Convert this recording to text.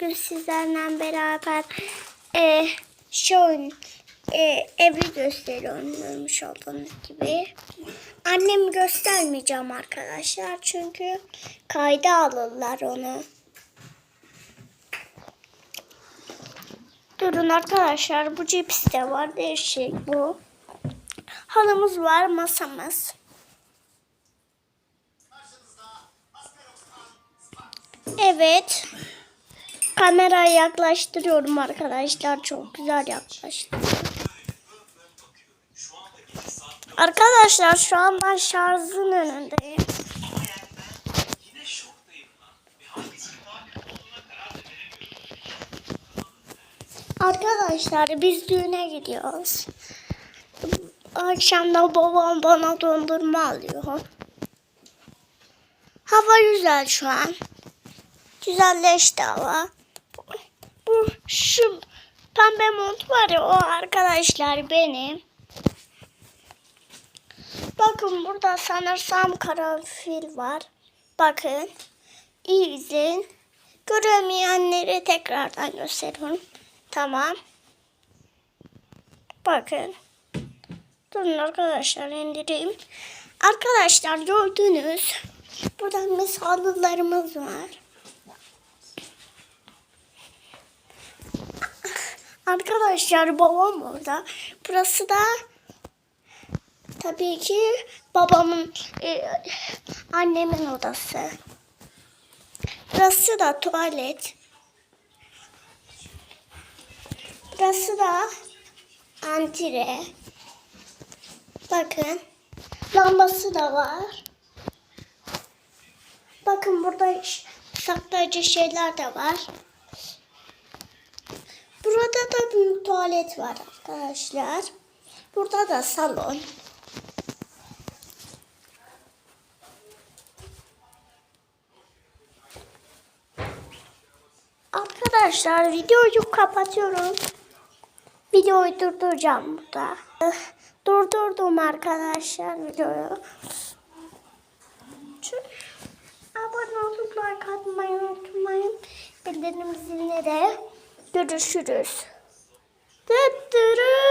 bugün sizlerle beraber e, oyun, e, evi gösteriyorum olduğunuz gibi. Annemi göstermeyeceğim arkadaşlar çünkü kayda alırlar onu. Durun arkadaşlar bu cips de var değişik bu. Halımız var masamız. Evet. Kamerayı yaklaştırıyorum arkadaşlar. Çok güzel yaklaştırıyorum. Arkadaşlar şu an ben şarjın önündeyim. Arkadaşlar biz düğüne gidiyoruz. Akşam da babam bana dondurma alıyor. Hava güzel şu an. Güzelleşti hava. Şu pembe mont var ya o arkadaşlar benim. Bakın burada sanırsam karanfil var. Bakın. İyi. Göremeyenleri tekrardan gösteriyorum. Tamam. Bakın. Durun arkadaşlar indireyim. Arkadaşlar gördünüz. Burada misallılarımız var. Arkadaşlar babam orada. Burası da tabii ki babamın e, annemin odası. Burası da tuvalet. Burası da antire. Bakın. Lambası da var. Bakın burada saklayıcı şeyler de var. Burada tuvalet var arkadaşlar. Burada da salon. Arkadaşlar videoyu kapatıyorum. Videoyu durduracağım burada. Eh, Durdurdum arkadaşlar videoyu. Abone olup like atmayı unutmayın. Bildirim ziline de görüşürüz. Dıttırı.